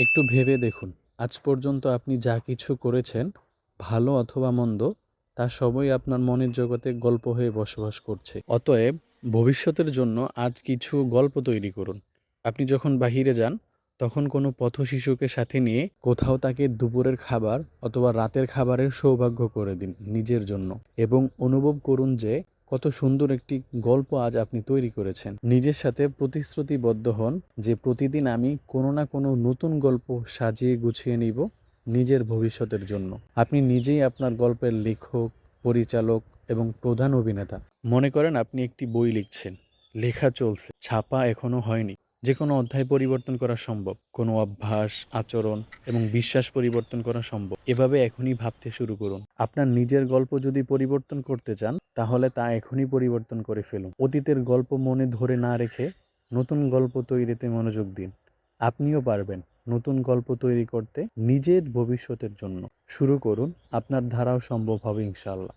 একটু ভেবে দেখুন। আজ পর্যন্ত আপনি যা কিছু করেছেন, ভালো অথবা মন্দ, তা সবই আপনার মনের জগতে গল্প হয়ে বসবাস করছে। অতএব ভবিষ্যতের জন্য আজ কিছু গল্প তৈরি করুন। আপনি যখন বাহিরে যান, তখন কোনো পথ শিশুকে সাথে নিয়ে কোথাও তাকে দুপুরের খাবার অথবা রাতের খাবারের সৌভাগ্য করে দিন নিজের জন্য এবং অনুভব করুন যে কত সুন্দর একটি গল্প আজ আপনি তৈরি করেছেন। নিজের সাথে প্রতিশ্রুতিবদ্ধ হন যে প্রতিদিন আমি কোনো না কোনো নতুন গল্প সাজিয়ে গুছিয়ে নিব নিজের ভবিষ্যতের জন্য। আপনি নিজেই আপনার গল্পের লেখক, পরিচালক এবং প্রধান অভিনেতা। মনে করেন আপনি একটি বই লিখছেন। লেখা চলছে, ছাপা এখনও হয়নি। যে কোনো অধ্যায় পরিবর্তন করা সম্ভব, কোনো অভ্যাস, আচরণ এবং বিশ্বাস পরিবর্তন করা সম্ভব। এভাবে এখনই ভাবতে শুরু করুন। আপনার নিজের গল্প যদি পরিবর্তন করতে চান, তাহলে তা এখনই পরিবর্তন করে ফেলুন। অতীতের গল্প মনে ধরে না রেখে নতুন গল্প তৈরিতে মনোযোগ দিন। আপনিও পারবেন নতুন গল্প তৈরি করতে নিজের ভবিষ্যতের জন্য। শুরু করুন, আপনার ধারাও সম্ভব হবে ইনশাআল্লাহ।